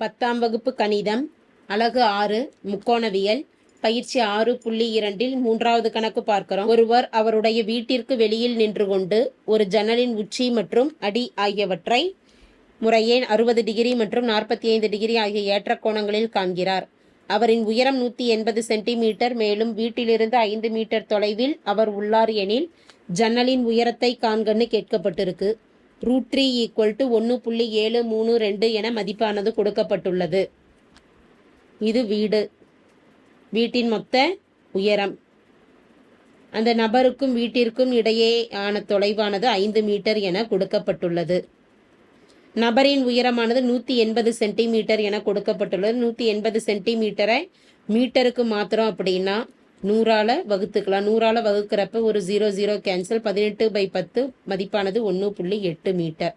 பத்தாம் வகுப்பு கணிதம் அலகு ஆறு முக்கோணவியல் பயிற்சி ஆறு புள்ளி இரண்டில் மூன்றாவது கணக்கு பார்க்கிறோம். ஒருவர் அவருடைய வீட்டிற்கு வெளியில் நின்று கொண்டு ஒரு ஜன்னலின் உச்சி மற்றும் அடி ஆகியவற்றை முறையே அறுபது டிகிரி மற்றும் நாற்பத்தி ஐந்து டிகிரி ஆகிய ஏற்ற கோணங்களில் காண்கிறார். அவரின் உயரம் நூற்றி எண்பது சென்டிமீட்டர் மேலும் வீட்டிலிருந்து ஐந்து மீட்டர் தொலைவில் அவர் உள்ளார் எனில் ஜன்னலின் உயரத்தை காண்கன்னு கேட்கப்பட்டிருக்கு. ரூட் த்ரீ ஈக்குவல் டு ஒன்று புள்ளி ஏழு மூணு ரெண்டு என மதிப்பானது கொடுக்கப்பட்டுள்ளது. இது வீடு. வீட்டின் மொத்த உயரம். அந்த நபருக்கும் வீட்டிற்கும் இடையே ஆன தொலைவானது ஐந்து மீட்டர் என கொடுக்கப்பட்டுள்ளது. நபரின் உயரமானது நூற்றி எண்பது சென்டிமீட்டர் என கொடுக்கப்பட்டுள்ளது. நூற்றி எண்பது சென்டிமீட்டரை மீட்டருக்கு மாத்திரம் அப்படின்னா நூறால் வகுத்துக்கலாம். நூறால் வகுக்கிறப்ப ஒரு ஜீரோ ஜீரோ கேன்சல் பதினெட்டு பை பத்து மதிப்பானது ஒன்று புள்ளி எட்டு மீட்டர்.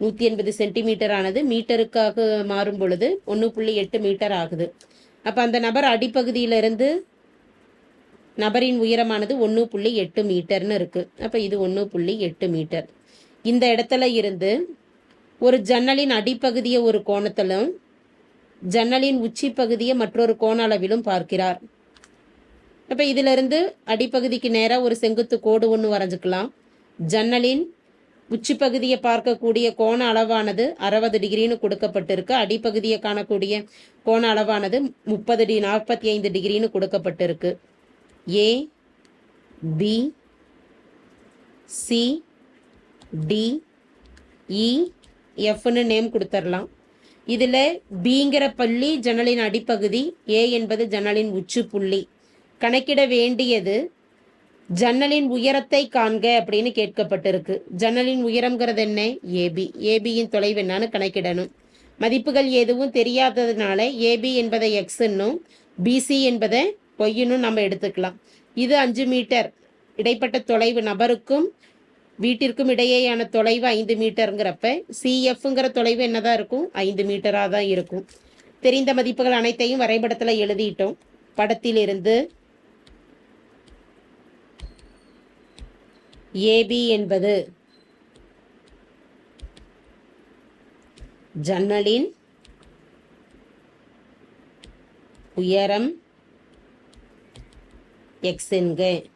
நூற்றி எண்பது சென்டிமீட்டர் ஆனது மீட்டருக்காக மாறும் பொழுது ஒன்று புள்ளி எட்டு மீட்டர் ஆகுது. அப்போ அந்த நபர் அடிப்பகுதியிலிருந்து நபரின் உயரமானது ஒன்று புள்ளி எட்டு மீட்டர்னு இருக்குது அப்போ இது ஒன்று புள்ளி எட்டு மீட்டர். இந்த இடத்துல இருந்து ஒரு ஜன்னலின் அடிப்பகுதியை ஒரு கோணத்திலும் ஜன்னலின் உச்சி பகுதியை மற்றொரு கோண அளவிலும் பார்க்கிறார். அப்போ இதிலிருந்து அடிப்பகுதிக்கு நேராக ஒரு செங்குத்து கோடு ஒன்று வரைஞ்சிக்கலாம். ஜன்னலின் உச்சி பகுதியை பார்க்கக்கூடிய கோண அளவானது அறுபது டிகிரின்னு கொடுக்கப்பட்டிருக்கு. அடிப்பகுதியை காணக்கூடிய கோண அளவானது முப்பது டி நாற்பத்தி ஐந்து டிகிரின்னு கொடுக்கப்பட்டிருக்கு. A B C D E எஃப்னு name கொடுத்துடலாம் இதில் பிங்கிற பள்ளி ஜன்னலின் அடிப்பகுதி ஏ என்பது ஜன்னலின் உச்சி புள்ளி. கணக்கிட வேண்டியது ஜன்னலின் உயரத்தை காண்க அப்படின்னு கேட்கப்பட்டிருக்கு. ஜன்னலின் உயரம்ங்கிறது என்ன? ஏபி. ஏபியின் தொலைவு என்னன்னு கணக்கிடணும். மதிப்புகள் எதுவும் தெரியாததுனால ஏபி என்பதை எக்ஸ்ன்னும் பிசி என்பதை பொய்யனும் நம்ம எடுத்துக்கலாம். இது அஞ்சு மீட்டர். இடைப்பட்ட தொலைவு நபருக்கும் வீட்டிற்கும் இடையேயான தொலைவு ஐந்து மீட்டருங்கிறப்ப சிஎஃப்ங்கிற தொலைவு என்னதான் இருக்கும்? ஐந்து மீட்டராக தான் இருக்கும். தெரிந்த மதிப்புகள் அனைத்தையும் வரைபடத்தில் எழுதிட்டோம். படத்திலிருந்து ஏபி என்பது ஜன்னலின் உயரம் எக்ஸ் என்க.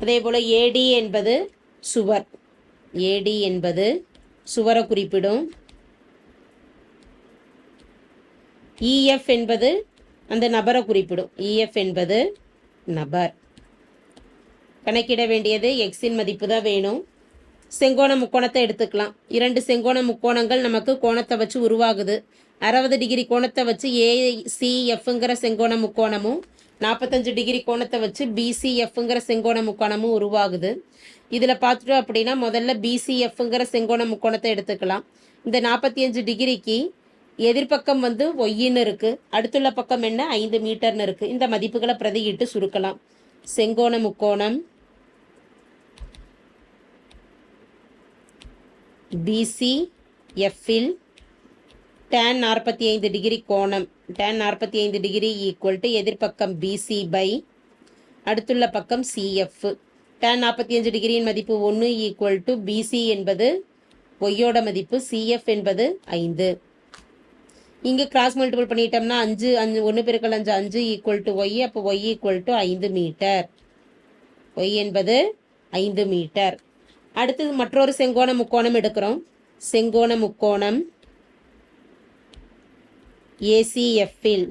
அதே போல் ஏடி என்பது சுவர். ஏடி என்பது சுவரை குறிப்பிடும். இஎஃப் என்பது அந்த நபரை குறிப்பிடும். இஎஃப் என்பது நபர். கணக்கிட வேண்டியது எக்ஸின் மதிப்பு தான் வேணும். செங்கோண முக்கோணத்தை எடுத்துக்கலாம். இரண்டு செங்கோண முக்கோணங்கள் நமக்கு கோணத்தை வச்சு உருவாகுது. அறுபது டிகிரி கோணத்தை வச்சு ஏசிஎஃப்ங்கிற செங்கோண முக்கோணமும் நாற்பத்தஞ்சு டிகிரி கோணத்தை வச்சு பிசிஎஃப்ங்கிற செங்கோண முக்கோணமும் உருவாகுது. இதில் பார்த்துட்டோம் அப்படின்னா முதல்ல பிசிஎஃப்ங்கிற செங்கோண முக்கோணத்தை எடுத்துக்கலாம். இந்த நாற்பத்தி அஞ்சு டிகிரிக்கு எதிர்பக்கம் வந்து ஒய்யின்னு இருக்குது அடுத்துள்ள பக்கம் என்ன? ஐந்து மீட்டர்னு இருக்குது இந்த மதிப்புகளை பிரதியிட்டு சுருக்கலாம். செங்கோண முக்கோணம் பிசிஎஃப்பில் டேன் நாற்பத்தி ஐந்து டிகிரி கோணம் டேன் நாற்பத்தி ஐந்து டிகிரி ஈக்குவல் டு எதிர்ப்பக்கம் பிசி பை அடுத்துள்ள பக்கம் சிஎஃப் டேன் நாற்பத்தி அஞ்சு டிகிரியின் மதிப்பு ஒன்று ஈக்குவல் டு பிசி என்பது ஒய்யோட மதிப்பு சிஎஃப் என்பது ஐந்து. இங்கே கிராஸ் மல்டிபிள் பண்ணிட்டோம்னா அஞ்சு அஞ்சு ஒன்று பெருக்கல் அஞ்சு அஞ்சு ஈக்குவல் டு ஒய் அப்போ ஒய் ஈக்குவல் டு ஐந்து மீட்டர் ஒய் என்பது ஐந்து மீட்டர் அடுத்தது மற்றொரு செங்கோண முக்கோணம் எடுக்கிறோம். செங்கோண முக்கோணம் ஏசிஎஃப்பில்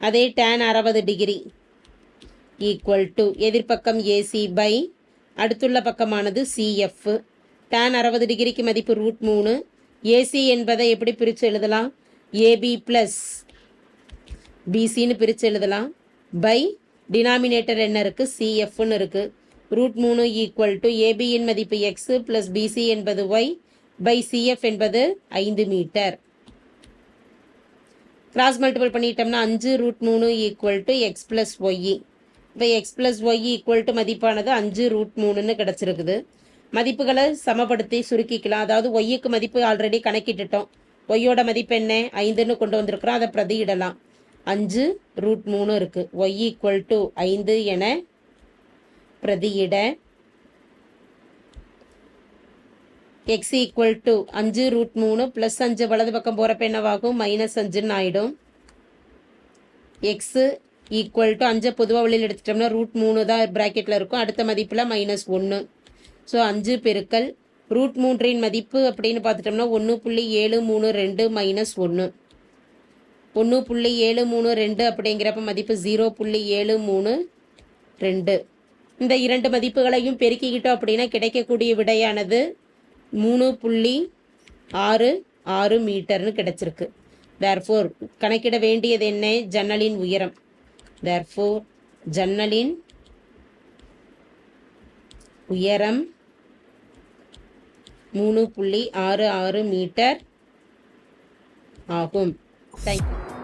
அதே டேன் அறுபது டிகிரி. ஈக்குவல் டு எதிர்ப்பக்கம் ஏசி பை அடுத்துள்ள பக்கமானது சிஎஃப் டேன் அறுபது டிகிரிக்கு மதிப்பு ரூட் மூணு. ஏசி என்பதை எப்படி பிரித்து எழுதலாம்? ஏபி ப்ளஸ் பிசின்னு பிரித்து எழுதலாம். பை டினாமினேட்டர் என்ன இருக்குது சிஎஃப்னு இருக்குது ரூட் மூணு ஈக்குவல் டு ஏபியின் மதிப்பு எக்ஸு ப்ளஸ் பிசி என்பது ஒய் பை சிஎஃப் என்பது ஐந்து மீட்டர். கிராஸ் மல்டிபிள் பண்ணிட்டோம்னா அஞ்சு ரூட் மூணு equal to X plus Y இப்போ X plus Y equal to மதிப்பானது அஞ்சு ரூட் மூணுன்னு கிடச்சிருக்குது. மதிப்புகளை சமப்படுத்தி சுருக்கிக்கலாம். அதாவது ஒய்யுக்கு மதிப்பு ஆல்ரெடி கணக்கிட்டுட்டோம். ஒய்யோட மதிப்பு என்ன? ஐந்துன்னு கொண்டு வந்திருக்கிறோம். அதை பிரதியிடலாம். அஞ்சு ரூட் மூணு இருக்குது ஒய் ஈக்குவல் டு ஐந்து என பிரதியிட எக்ஸ் ஈக்குவல் டு அஞ்சு ரூட் மூணு ப்ளஸ் அஞ்சு வலது பக்கம் போகிறப்ப என்னவாகும்? மைனஸ் அஞ்சுன்னு ஆகிடும் எக்ஸு ஈக்குவல் டு அஞ்சை பொதுவாக வெளியில் எடுத்துட்டோம்னா ரூட் மூணு தான் ப்ராக்கெட்டில் இருக்கும். அடுத்த மதிப்பில் மைனஸ் ஒன்று ஸோ அஞ்சு பெருக்கல் ரூட் மூன்றின் மதிப்பு அப்படின்னு பார்த்துட்டோம்னா ஒன்று புள்ளி ஏழு மூணு ரெண்டு மைனஸ் ஒன்று ஒன்று புள்ளி ஏழு மூணு ரெண்டு அப்படிங்கிறப்ப மதிப்பு ஜீரோ புள்ளி ஏழு மூணு ரெண்டு. இந்த இரண்டு மதிப்புகளையும் பெருக்கிக்கிட்டோம் அப்படின்னா கிடைக்கக்கூடிய விடையானது மூணு புள்ளி ஆறு ஆறு மீட்டர்னு கிடைச்சிருக்கு. தேர்ஃபோர் கணக்கிட வேண்டியது என்ன? ஜன்னலின் உயரம். தேர்ஃபோர் ஜன்னலின் உயரம் மூணு புள்ளி ஆறு ஆறு மீட்டர் ஆகும். தேங்க்யூ